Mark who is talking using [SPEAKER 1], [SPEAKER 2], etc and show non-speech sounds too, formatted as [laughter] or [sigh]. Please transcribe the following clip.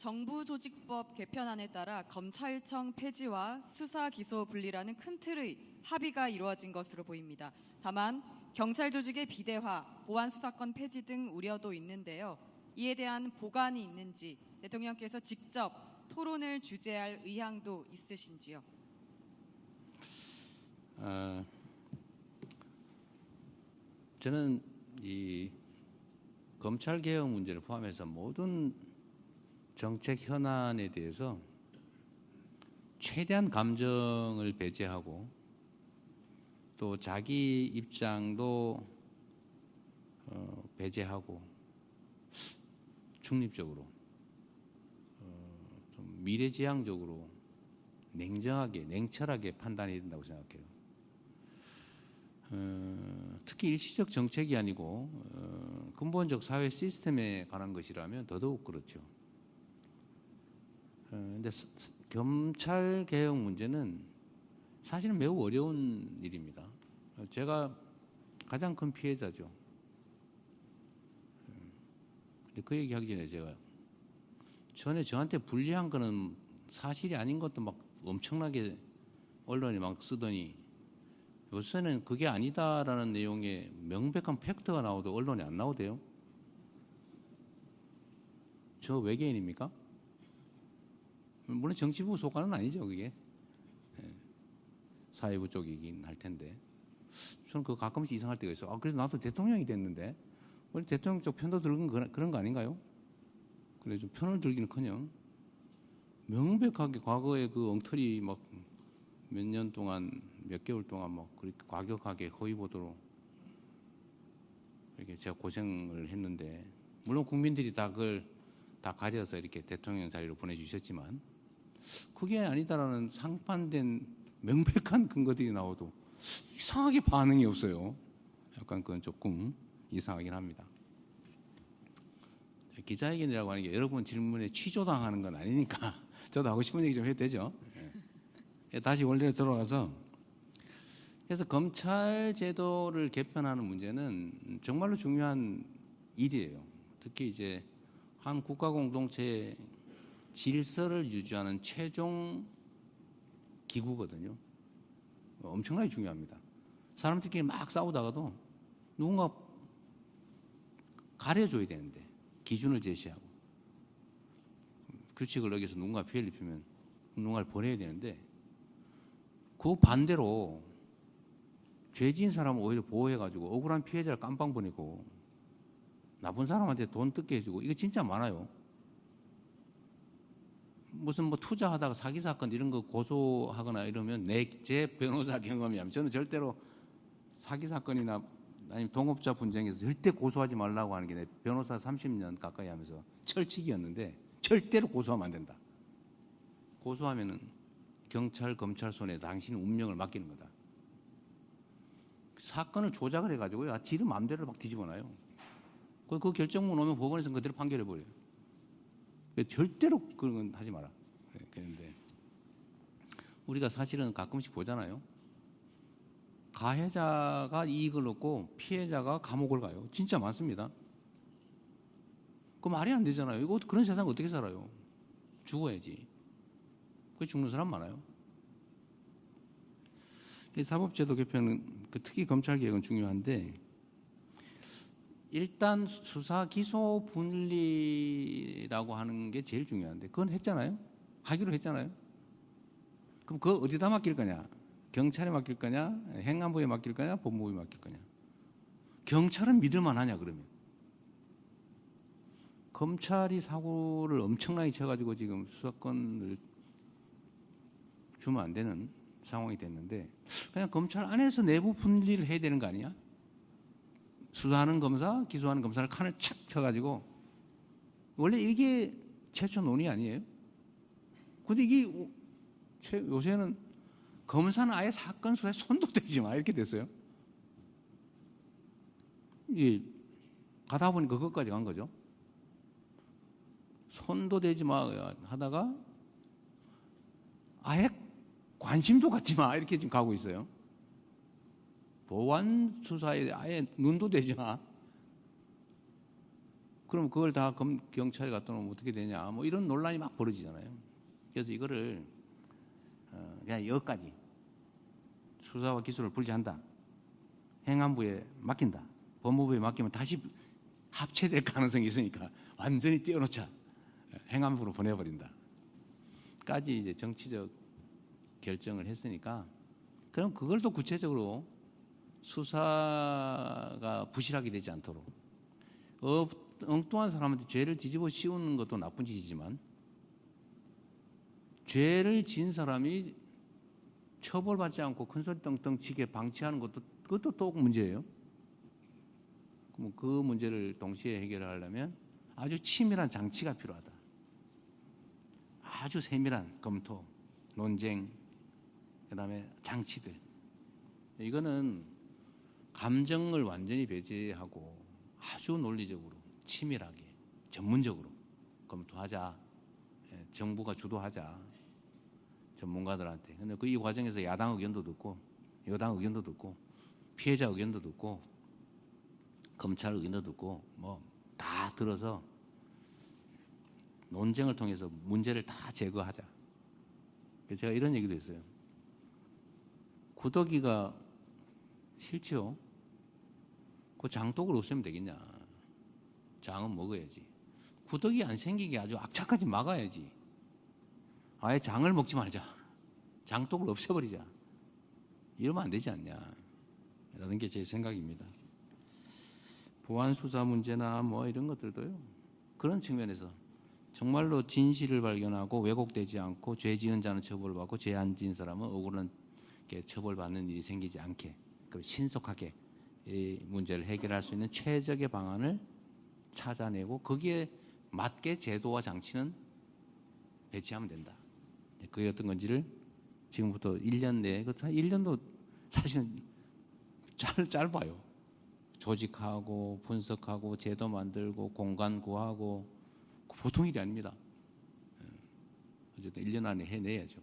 [SPEAKER 1] 정부 조직법 개편안에 따라 검찰청 폐지와 수사 기소 분리라는 큰 틀의 합의가 이루어진 것으로 보입니다. 다만 경찰 조직의 비대화, 보안 수사권 폐지 등 우려도 있는데요. 이에 대한 보관이 있는지 대통령께서 직접 토론을 주재할 의향도 있으신지요?
[SPEAKER 2] 어, 저는 이 검찰 개혁 문제를 포함해서 모든 정책 현안에 대해서 최대한 감정을 배제하고 또 자기 입장도 어, 배제하고 중립적으로 어, 좀 미래지향적으로 냉정하게 냉철하게 판단해야 된다고 생각해요. 어, 특히 일시적 정책이 아니고 어, 근본적 사회 시스템에 관한 것이라면 더더욱 그렇죠. 어, 근데 검찰 개혁 문제는 사실은 매우 어려운 일입니다. 어, 제가 가장 큰 피해자죠. 음, 근데 그 얘기하기 전에 제가 전에 저한테 불리한 거는 사실이 아닌 것도 막 엄청나게 언론이 막 쓰더니 요새는 그게 아니다라는 내용의 명백한 팩트가 나오도 언론에 안 나오대요. 저 외계인입니까? 물론 정치부 소관은 아니죠, 그게. 예. 사회부 쪽이긴 할 텐데. 저는 그 가끔씩 이상할 때가 있어. 아, 그래도 나도 대통령이 됐는데. 우리 대통령 쪽 편도 들은 건 그런 거 아닌가요? 그래 좀 편을 들기는 커녕 명백하게 과거에 그 엉터리 막 몇 년 동안 몇 개월 동안 막 그렇게 과격하게 허위 보도로 이렇게 제가 고생을 했는데 물론 국민들이 다 그걸 다 가려서 이렇게 대통령 자리로 보내주셨지만 그게 아니다라는 상판된 명백한 근거들이 나오도 이상하게 반응이 없어요. 약간 그건 조금 이상하긴 합니다. 기자회견이라고 하는 게 여러분 질문에 취조당하는 건 아니니까 [laughs] 저도 하고 싶은 얘기 좀 해도 되죠. 예, 다시 원래로 돌아가서 그래서 검찰 제도를 개편하는 문제는 정말로 중요한 일이에요. 특히 이제 한 국가 공동체의 질서를 유지하는 최종 기구거든요. 엄청나게 중요합니다. 사람들끼리 막 싸우다가도 누군가 가려줘야 되는데 기준을 제시하고 규칙을 어겨서 누군가 피해를 입히면 누군가를 보내야 되는데 그 반대로 죄진 사람을 오히려 보호해가지고 억울한 피해자를 깜빵 보내고 나쁜 사람한테 돈 뜯게 해주고 이거 진짜 많아요. 무슨 뭐 투자하다가 사기 사건 이런 거 고소하거나 이러면 내 제 변호사 경험이면 저는 절대로 사기 사건이나 아니면 동업자 분쟁에서 절대 고소하지 말라고 하는 게 내 변호사 30년 가까이 하면서 철칙이었는데 절대로 고소하면 안 된다. 고소하면은 경찰 검찰 손에 당신 운명을 맡기는 거다. 사건을 조작을 해가지고요, 아, 지들 마음대로 막 뒤집어놔요. 그, 그 결정문 오면 법원에서 그대로 판결해 버려요. 절대로 그런 건 하지 마라. 네, 그런데 우리가 사실은 가끔씩 보잖아요. 가해자가 이익을 얻고 피해자가 감옥을 가요. 진짜 많습니다. 그 말이 안 되잖아요. 이거 그런 세상 어떻게 살아요? 죽어야지. 그 죽는 사람 많아요. 이 사법제도 개편은 그 특히 검찰 개혁은 중요한데 일단 수사 기소 분리라고 하는 게 제일 중요한데 그건 했잖아요. 하기로 했잖아요. 그럼 그거 어디다 맡길 거냐? 경찰에 맡길 거냐? 행안부에 맡길 거냐? 법무부에 맡길 거냐? 경찰은 믿을 만하냐 그러면? 검찰이 사고를 엄청나게 쳐가지고 지금 수사권을 주면 안 되는 상황이 됐는데 그냥 검찰 안에서 내부 분리를 해야 되는 거 아니야? 수사하는 검사, 기소하는 검사를 칸을 착 쳐가지고 원래 이게 최초 논의 아니에요? 근데 이게 요새는 검사는 아예 사건 수사에 손도 대지 마 이렇게 됐어요. 이게 가다 보니까 그것까지 간 거죠. 손도 대지 마 하다가 아예 관심도 갖지 마 이렇게 지금 가고 있어요. 보안 수사에 아예 눈도 마. 그럼 그걸 다 검, 경찰에 갖다 놓으면 어떻게 되냐? 뭐 이런 논란이 막 벌어지잖아요. 그래서 이거를 어, 그냥 여기까지 수사와 기소를 분리한다. 행안부에 맡긴다. 법무부에 맡기면 다시 합체될 가능성이 있으니까 완전히 떼어놓자. 행안부로 보내버린다. 까지 이제 정치적 결정을 했으니까 그럼 그걸 또 구체적으로 수사가 부실하게 되지 않도록 어, 엉뚱한 사람한테 죄를 뒤집어 씌우는 것도 나쁜 짓이지만 죄를 진 사람이 처벌받지 않고 큰소리 떵떵 치게 방치하는 것도 그것도 또 문제예요. 그럼 그 문제를 동시에 해결하려면 아주 치밀한 장치가 필요하다. 아주 세밀한 검토, 논쟁, 그다음에 장치들. 이거는 감정을 완전히 배제하고 아주 논리적으로 치밀하게 전문적으로 검토하자. 예, 정부가 주도하자. 전문가들한테. 근데 그 이 과정에서 야당 의견도 듣고 여당 의견도 듣고 피해자 의견도 듣고 검찰 의견도 듣고 뭐 다 들어서 논쟁을 통해서 문제를 다 제거하자. 제가 이런 얘기도 했어요. 구더기가 싫죠. 그 장독을 없애면 되겠냐. 장은 먹어야지. 구더기 안 생기게 아주 악착같이 막아야지. 아예 장을 먹지 말자. 장독을 없애버리자. 이러면 안 되지 않냐. 라는 게 제 생각입니다. 보안 수사 문제나 뭐 이런 것들도요. 그런 측면에서 정말로 진실을 발견하고 왜곡되지 않고 죄 지은 자는 처벌받고 죄 안 지은 사람은 억울하게 처벌받는 일이 생기지 않게 그리고 신속하게 이 문제를 해결할 수 있는 최적의 방안을 찾아내고 거기에 맞게 제도와 장치는 배치하면 된다. 네, 그게 어떤 건지를 지금부터 1년 내에 그 1년도 사실은 짧, 짧아요. 조직하고 분석하고 제도 만들고 공간 구하고 보통 일이 아닙니다. 예. 어쨌든 1년 안에 해내야죠.